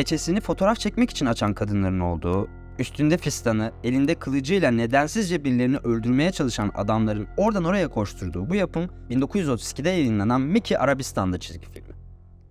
peçesini fotoğraf çekmek için açan kadınların olduğu, üstünde fistanı, elinde kılıcıyla nedensizce birilerini öldürmeye çalışan adamların oradan oraya koşturduğu bu yapım 1932'de yayınlanan Mickey Arabistan'da çizgi filmi.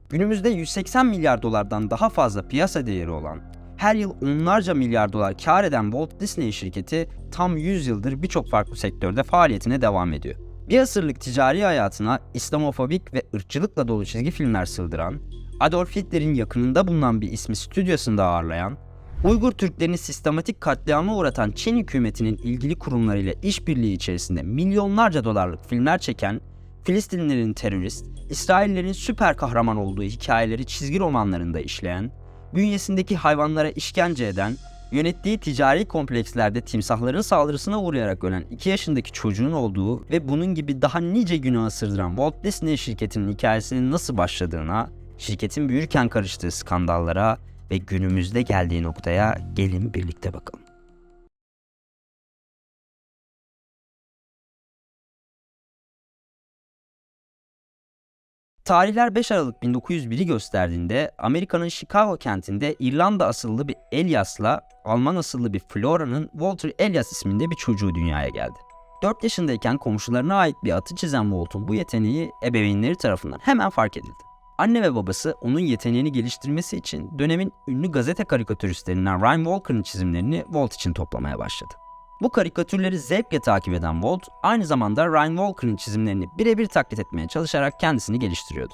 Günümüzde 180 milyar dolardan daha fazla piyasa değeri olan, her yıl onlarca milyar dolar kar eden Walt Disney şirketi tam 100 yıldır birçok farklı sektörde faaliyetine devam ediyor. Bir asırlık ticari hayatına İslamofobik ve ırkçılıkla dolu çizgi filmler sığdıran, Adolf Hitler'in yakınında bulunan bir ismi stüdyosunda ağırlayan, Uygur Türklerini sistematik katliama uğratan Çin hükümetinin ilgili kurumlarıyla işbirliği içerisinde milyonlarca dolarlık filmler çeken, Filistinlilerin terörist, İsraillerin süper kahraman olduğu hikayeleri çizgi romanlarında işleyen, bünyesindeki hayvanlara işkence eden, yönettiği ticari komplekslerde timsahların saldırısına uğrayarak ölen 2 yaşındaki çocuğun olduğu ve bunun gibi daha nice günaha sırdıran Walt Disney şirketinin hikayesinin nasıl başladığına, şirketin büyürken karıştığı skandallara ve günümüzde geldiği noktaya gelin birlikte bakalım. Tarihler 5 Aralık 1901'i gösterdiğinde Amerika'nın Chicago kentinde İrlanda asıllı bir Elias'la Alman asıllı bir Flora'nın Walter Elias isminde bir çocuğu dünyaya geldi. 4 yaşındayken komşularına ait bir atı çizen Walt'un bu yeteneği ebeveynleri tarafından hemen fark edildi. Anne ve babası onun yeteneğini geliştirmesi için dönemin ünlü gazete karikatüristlerinden Ryan Walker'ın çizimlerini Walt için toplamaya başladı. Bu karikatürleri zevkle takip eden Walt, aynı zamanda Ryan Walker'ın çizimlerini birebir taklit etmeye çalışarak kendisini geliştiriyordu.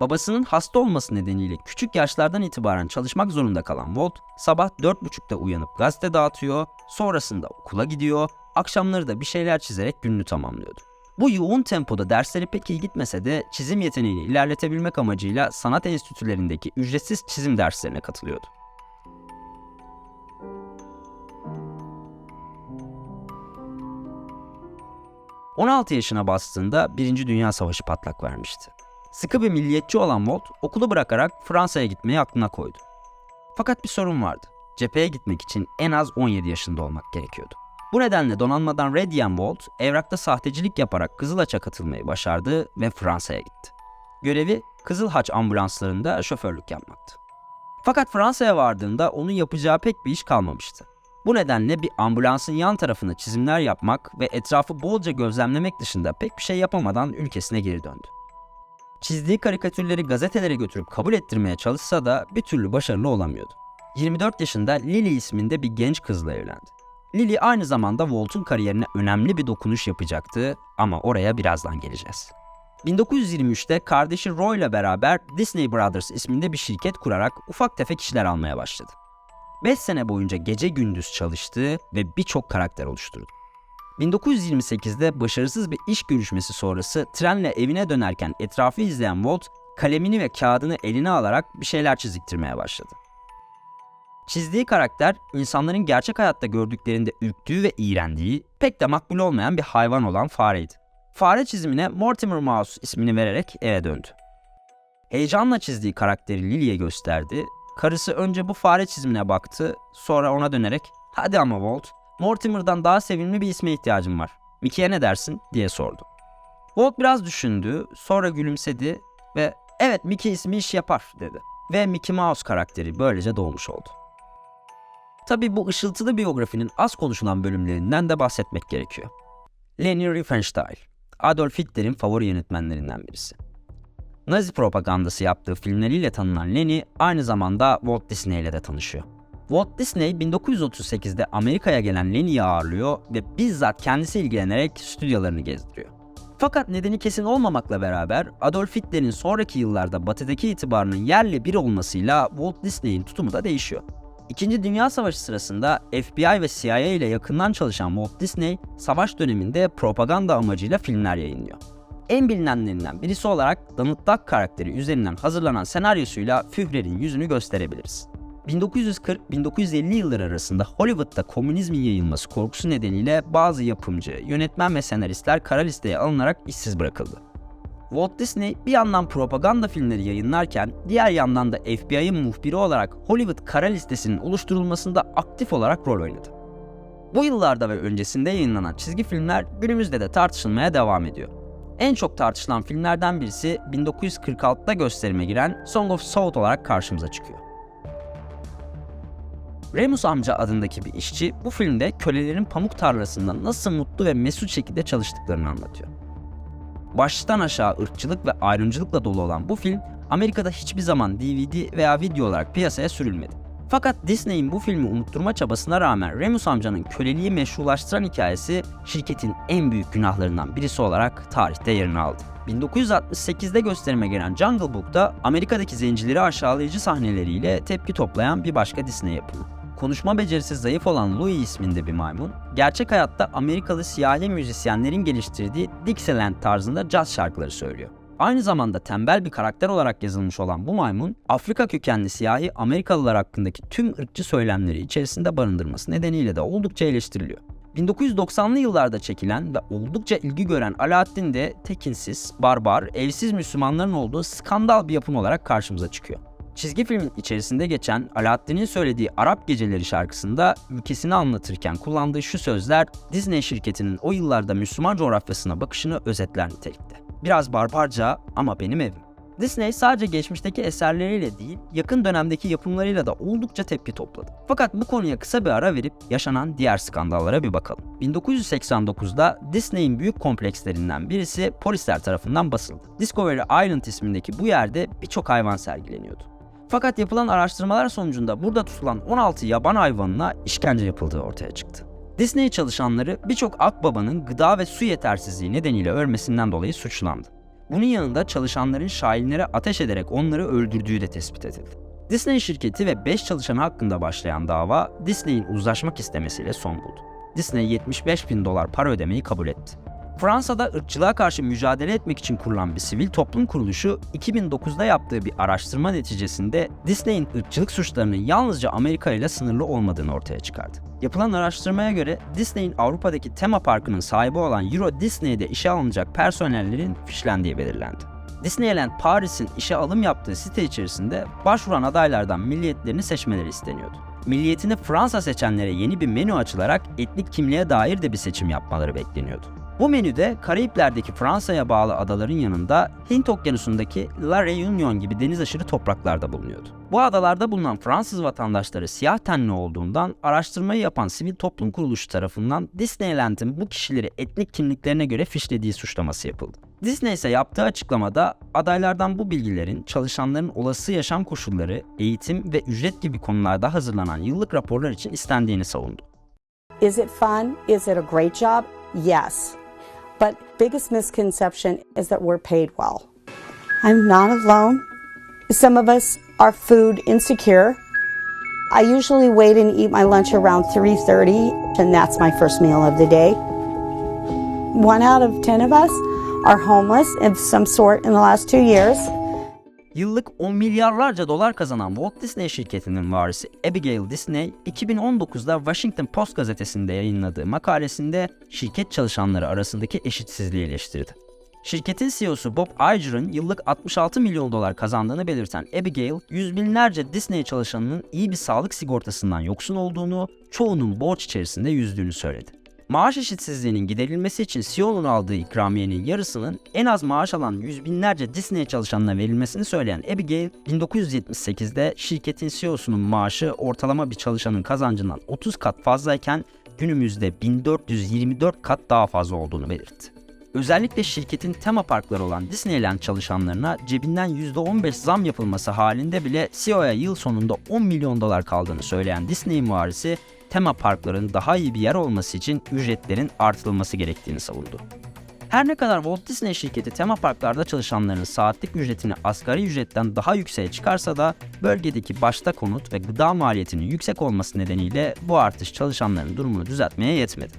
Babasının hasta olması nedeniyle küçük yaşlardan itibaren çalışmak zorunda kalan Walt, sabah 4.30'da uyanıp gazete dağıtıyor, sonrasında okula gidiyor, akşamları da bir şeyler çizerek gününü tamamlıyordu. Bu yoğun tempoda dersleri pek iyi gitmese de çizim yeteneğini ilerletebilmek amacıyla sanat enstitülerindeki ücretsiz çizim derslerine katılıyordu. ...16 yaşına bastığında 1. Dünya Savaşı patlak vermişti. Sıkı bir milliyetçi olan Walt okulu bırakarak Fransa'ya gitmeyi aklına koydu. Fakat bir sorun vardı. Cepheye gitmek için en az 17 yaşında olmak gerekiyordu. Bu nedenle donanmadan red yiyen Walt, evrakta sahtecilik yaparak Kızılaç'a katılmayı başardı ve Fransa'ya gitti. Görevi Kızıl Haç ambulanslarında şoförlük yapmaktı. Fakat Fransa'ya vardığında onun yapacağı pek bir iş kalmamıştı. Bu nedenle bir ambulansın yan tarafına çizimler yapmak ve etrafı bolca gözlemlemek dışında pek bir şey yapamadan ülkesine geri döndü. Çizdiği karikatürleri gazetelere götürüp kabul ettirmeye çalışsa da bir türlü başarılı olamıyordu. 24 yaşında Lily isminde bir genç kızla evlendi. Lily aynı zamanda Walt'un kariyerine önemli bir dokunuş yapacaktı ama oraya birazdan geleceğiz. 1923'te kardeşi Roy ile beraber Disney Brothers isminde bir şirket kurarak ufak tefek işler almaya başladı. 5 sene boyunca gece gündüz çalıştı ve birçok karakter oluşturdu. 1928'de başarısız bir iş görüşmesi sonrası trenle evine dönerken etrafı izleyen Walt kalemini ve kağıdını eline alarak bir şeyler çiziktirmeye başladı. Çizdiği karakter insanların gerçek hayatta gördüklerinde ürktüğü ve iğrendiği, pek de makbul olmayan bir hayvan olan fareydi. Fare çizimine Mortimer Mouse ismini vererek eve döndü. Heyecanla çizdiği karakteri Lily'e gösterdi. Karısı önce bu fare çizimine baktı, sonra ona dönerek "Hadi ama Walt, Mortimer'dan daha sevimli bir isme ihtiyacım var. Mickey'e ne dersin?" diye sordu. Walt biraz düşündü, sonra gülümsedi ve "Evet, Mickey ismi iş yapar." dedi. Ve Mickey Mouse karakteri böylece doğmuş oldu. Tabi bu biyografinin az konuşulan bölümlerinden de bahsetmek gerekiyor. Leni Riefenstahl, Adolf Hitler'in favori yönetmenlerinden birisi. Nazi propagandası yaptığı filmleriyle tanınan Leni aynı zamanda Walt Disney ile de tanışıyor. Walt Disney 1938'de Amerika'ya gelen Leni'yi ağırlıyor ve bizzat kendisi ilgilenerek stüdyolarını gezdiriyor. Fakat nedeni kesin olmamakla beraber Adolf Hitler'in sonraki yıllarda batıdaki itibarının yerle bir olmasıyla Walt Disney'in tutumu da değişiyor. İkinci Dünya Savaşı sırasında FBI ve CIA ile yakından çalışan Walt Disney, savaş döneminde propaganda amacıyla filmler yayınlıyor. En bilinenlerinden birisi olarak Donald Duck karakteri üzerinden hazırlanan senaryosuyla Führer'in yüzünü gösterebiliriz. 1940-1950 yılları arasında Hollywood'da komünizmin yayılması korkusu nedeniyle bazı yapımcı, yönetmen ve senaristler kara listeye alınarak işsiz bırakıldı. Walt Disney bir yandan propaganda filmleri yayınlarken diğer yandan da FBI'ın muhbiri olarak Hollywood kara listesinin oluşturulmasında aktif olarak rol oynadı. Bu yıllarda ve öncesinde yayınlanan çizgi filmler günümüzde de tartışılmaya devam ediyor. En çok tartışılan filmlerden birisi 1946'da gösterime giren Song of South olarak karşımıza çıkıyor. Remus amca adındaki bir işçi bu filmde kölelerin pamuk tarlasında nasıl mutlu ve mesut şekilde çalıştıklarını anlatıyor. Baştan aşağı ırkçılık ve ayrımcılıkla dolu olan bu film Amerika'da hiçbir zaman DVD veya video olarak piyasaya sürülmedi. Fakat Disney'in bu filmi unutturma çabasına rağmen Remus amcanın köleliği meşrulaştıran hikayesi şirketin en büyük günahlarından birisi olarak tarihte yerini aldı. 1968'de gösterime gelen Jungle Book'ta Amerika'daki zencileri aşağılayıcı sahneleriyle tepki toplayan bir başka Disney yapımı. Konuşma becerisi zayıf olan Louis isminde bir maymun, gerçek hayatta Amerikalı siyahi müzisyenlerin geliştirdiği Dixieland tarzında caz şarkıları söylüyor. Aynı zamanda tembel bir karakter olarak yazılmış olan bu maymun, Afrika kökenli siyahi Amerikalılar hakkındaki tüm ırkçı söylemleri içerisinde barındırması nedeniyle de oldukça eleştiriliyor. 1990'lı yıllarda çekilen ve oldukça ilgi gören Alaaddin de tekinsiz, barbar, evsiz Müslümanların olduğu skandal bir yapım olarak karşımıza çıkıyor. Çizgi filmin içerisinde geçen Alaaddin'in söylediği Arap Geceleri şarkısında ülkesini anlatırken kullandığı şu sözler Disney şirketinin o yıllarda Müslüman coğrafyasına bakışını özetler nitelikte. Biraz barbarca ama benim evim. Disney sadece geçmişteki eserleriyle değil, yakın dönemdeki yapımlarıyla da oldukça tepki topladı. Fakat bu konuya kısa bir ara verip yaşanan diğer skandallara bir bakalım. 1989'da Disney'in büyük komplekslerinden birisi polisler tarafından basıldı. Discovery Island ismindeki bu yerde birçok hayvan sergileniyordu. Fakat yapılan araştırmalar sonucunda burada tutulan 16 yaban hayvanına işkence yapıldığı ortaya çıktı. Disney çalışanları birçok akbabanın gıda ve su yetersizliği nedeniyle ölmesinden dolayı suçlandı. Bunun yanında çalışanların şahinlere ateş ederek onları öldürdüğü de tespit edildi. Disney şirketi ve 5 çalışanı hakkında başlayan dava Disney'in uzlaşmak istemesiyle son buldu. Disney 75 bin dolar para ödemeyi kabul etti. Fransa'da ırkçılığa karşı mücadele etmek için kurulan bir sivil toplum kuruluşu 2009'da yaptığı bir araştırma neticesinde Disney'in ırkçılık suçlarının yalnızca Amerika ile sınırlı olmadığını ortaya çıkardı. Yapılan araştırmaya göre Disney'in Avrupa'daki tema parkının sahibi olan Euro Disney'de işe alınacak personellerin fişlendiği belirlendi. Disneyland Paris'in işe alım yaptığı site içerisinde başvuran adaylardan milliyetlerini seçmeleri isteniyordu. Milliyetini Fransa seçenlere yeni bir menü açılarak etnik kimliğe dair de bir seçim yapmaları bekleniyordu. Bu menüde Karayipler'deki Fransa'ya bağlı adaların yanında Hint Okyanusu'ndaki La Réunion gibi deniz aşırı topraklarda bulunuyordu. Bu adalarda bulunan Fransız vatandaşları siyah tenli olduğundan araştırmayı yapan sivil toplum kuruluşu tarafından Disneyland'in bu kişileri etnik kimliklerine göre fişlediği suçlaması yapıldı. Disney ise yaptığı açıklamada adaylardan bu bilgilerin çalışanların olası yaşam koşulları, eğitim ve ücret gibi konularda hazırlanan yıllık raporlar için istendiğini savundu. Is it fun? Is it a great job? Yes. But biggest misconception is that we're paid well. I'm not alone. Some of us are food insecure. I usually wait and eat my lunch around 3:30 and that's my first meal of the day. 1 out of 10 of us are homeless of some sort in the last 2 years. Yıllık 10 milyarlarca dolar kazanan Walt Disney şirketinin varisi Abigail Disney, 2019'da Washington Post gazetesinde yayınladığı makalesinde şirket çalışanları arasındaki eşitsizliği eleştirdi. Şirketin CEO'su Bob Iger'ın yıllık 66 milyon dolar kazandığını belirten Abigail, yüz binlerce Disney çalışanının iyi bir sağlık sigortasından yoksun olduğunu, çoğunun borç içerisinde yüzdüğünü söyledi. Maaş eşitsizliğinin giderilmesi için CEO'nun aldığı ikramiyenin yarısının en az maaş alan yüz binlerce Disney çalışanına verilmesini söyleyen Abigail, 1978'de şirketin CEO'sunun maaşı ortalama bir çalışanın kazancından 30 kat fazlayken günümüzde 1424 kat daha fazla olduğunu belirtti. Özellikle şirketin tema parkları olan Disneyland çalışanlarına cebinden %15 zam yapılması halinde bile CEO'ya yıl sonunda 10 milyon dolar kaldığını söyleyen Disney muharisi, tema parkların daha iyi bir yer olması için ücretlerin artırılması gerektiğini savundu. Her ne kadar Walt Disney şirketi tema parklarda çalışanların saatlik ücretini asgari ücretten daha yükseğe çıkarsa da bölgedeki başta konut ve gıda maliyetinin yüksek olması nedeniyle bu artış çalışanların durumunu düzeltmeye yetmedi.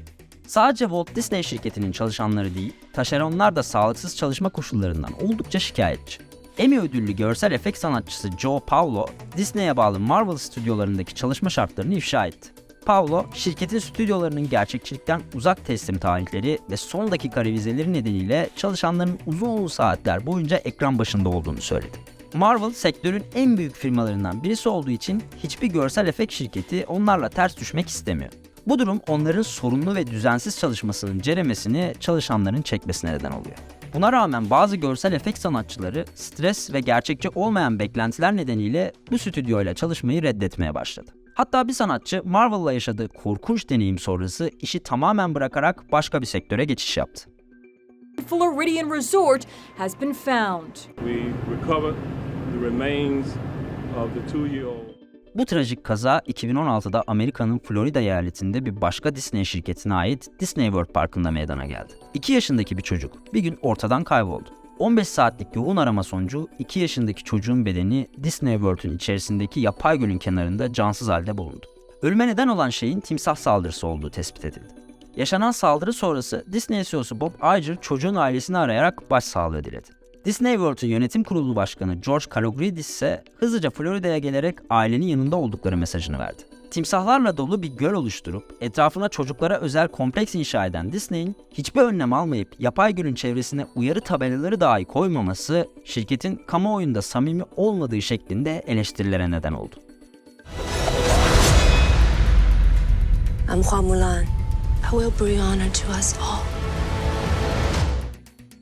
Sadece Walt Disney şirketinin çalışanları değil, taşeronlar da sağlıksız çalışma koşullarından oldukça şikayetçi. Emmy ödüllü görsel efekt sanatçısı Joe Paulo, Disney'e bağlı Marvel stüdyolarındaki çalışma şartlarını ifşa etti. Paulo, şirketin stüdyolarının gerçekçilikten uzak teslim tarihleri ve son dakika revizeleri nedeniyle çalışanların uzun saatler boyunca ekran başında olduğunu söyledi. Marvel sektörün en büyük firmalarından birisi olduğu için hiçbir görsel efekt şirketi onlarla ters düşmek istemiyor. Bu durum onların sorunlu ve düzensiz çalışmasının ceremesini çalışanların çekmesine neden oluyor. Buna rağmen bazı görsel efekt sanatçıları stres ve gerçekçi olmayan beklentiler nedeniyle bu stüdyoyla çalışmayı reddetmeye başladı. Hatta bir sanatçı Marvel'la yaşadığı korkunç deneyim sonrası işi tamamen bırakarak başka bir sektöre geçiş yaptı. Floridian Resort has been found. We recovered the remains of the two-year-old. Bu trajik kaza 2016'da Amerika'nın Florida eyaletinde bir başka Disney şirketine ait Disney World Parkı'nda meydana geldi. 2 yaşındaki bir çocuk bir gün ortadan kayboldu. 15 saatlik yoğun arama sonucu 2 yaşındaki çocuğun bedeni Disney World'ün içerisindeki yapay gölün kenarında cansız halde bulundu. Ölüme neden olan şeyin timsah saldırısı olduğu tespit edildi. Yaşanan saldırı sonrası Disney CEO'su Bob Iger çocuğun ailesini arayarak başsağlığı diledi. Disney World'un yönetim kurulu başkanı George Kalogridis ise hızlıca Florida'ya gelerek ailenin yanında oldukları mesajını verdi. Timsahlarla dolu bir göl oluşturup etrafına çocuklara özel kompleks inşa eden Disney'in hiçbir önlem almayıp yapay gölün çevresine uyarı tabelaları dahi koymaması şirketin kamuoyunda samimi olmadığı şeklinde eleştirilere neden oldu. I'm Hua Mulan. I will bring honor to us all.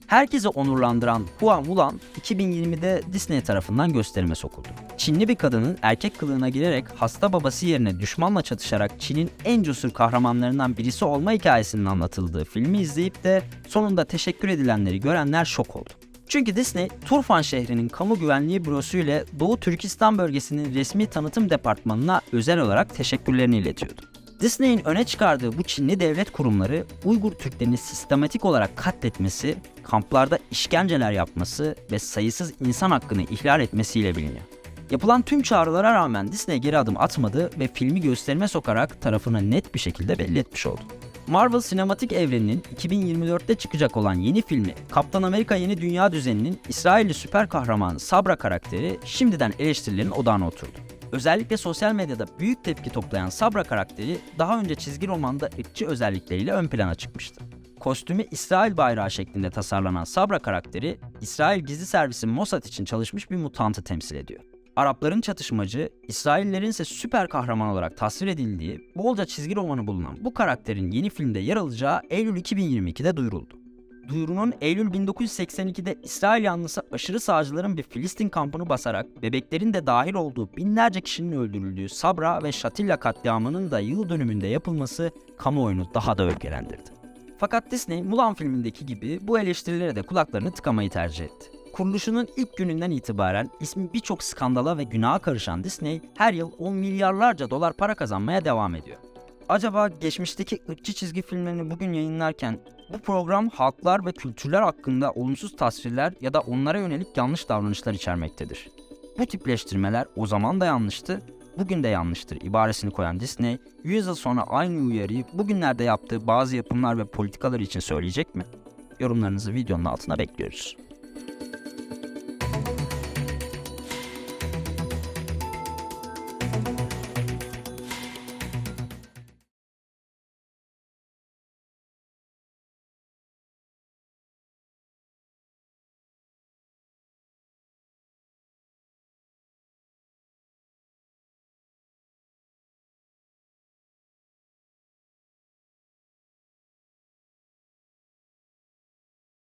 Herkese onurlandıran Hua Mulan 2020'de Disney tarafından gösterime sokuldu. Çinli bir kadının erkek kılığına girerek hasta babası yerine düşmanla çatışarak Çin'in en cesur kahramanlarından birisi olma hikayesinin anlatıldığı filmi izleyip de sonunda teşekkür edilenleri görenler şok oldu. Çünkü Disney, Turfan şehrinin kamu güvenliği bürosuyla Doğu Türkistan bölgesinin resmi tanıtım departmanına özel olarak teşekkürlerini iletiyordu. Disney'in öne çıkardığı bu Çinli devlet kurumları Uygur Türklerini sistematik olarak katletmesi, kamplarda işkenceler yapması ve sayısız insan hakkını ihlal etmesiyle biliniyor. Yapılan tüm çağrılara rağmen Disney geri adım atmadı ve filmi gösterime sokarak tarafını net bir şekilde belli etmiş oldu. Marvel sinematik evreninin 2024'te çıkacak olan yeni filmi Kaptan Amerika Yeni Dünya Düzeni'nin İsrailli süper kahramanı Sabra karakteri şimdiden eleştirilerin odağına oturdu. Özellikle sosyal medyada büyük tepki toplayan Sabra karakteri daha önce çizgi romanda ırkçı özellikleriyle ön plana çıkmıştı. Kostümü İsrail bayrağı şeklinde tasarlanan Sabra karakteri, İsrail gizli servisi Mossad için çalışmış bir mutantı temsil ediyor. Arapların çatışmacı, İsraillerin ise süper kahraman olarak tasvir edildiği bolca çizgi romanı bulunan bu karakterin yeni filmde yer alacağı Eylül 2022'de duyuruldu. Duyurunun Eylül 1982'de İsrail yanlısı aşırı sağcıların bir Filistin kampını basarak bebeklerin de dahil olduğu binlerce kişinin öldürüldüğü Sabra ve Şatilla katliamının da yıl dönümünde yapılması kamuoyunu daha da öfkelendirdi. Fakat Disney Mulan filmindeki gibi bu eleştirilere de kulaklarını tıkamayı tercih etti. Kuruluşunun ilk gününden itibaren ismi birçok skandala ve günaha karışan Disney her yıl 10 milyarlarca dolar para kazanmaya devam ediyor. Acaba geçmişteki ırkçı çizgi filmlerini bugün yayınlarken bu program halklar ve kültürler hakkında olumsuz tasvirler ya da onlara yönelik yanlış davranışlar içermektedir. Bu tipleştirmeler o zaman da yanlıştı, bugün de yanlıştır ibaresini koyan Disney, 100 yıl sonra aynı uyarıyı bugünlerde yaptığı bazı yapımlar ve politikalar için söyleyecek mi? Yorumlarınızı videonun altına bekliyoruz.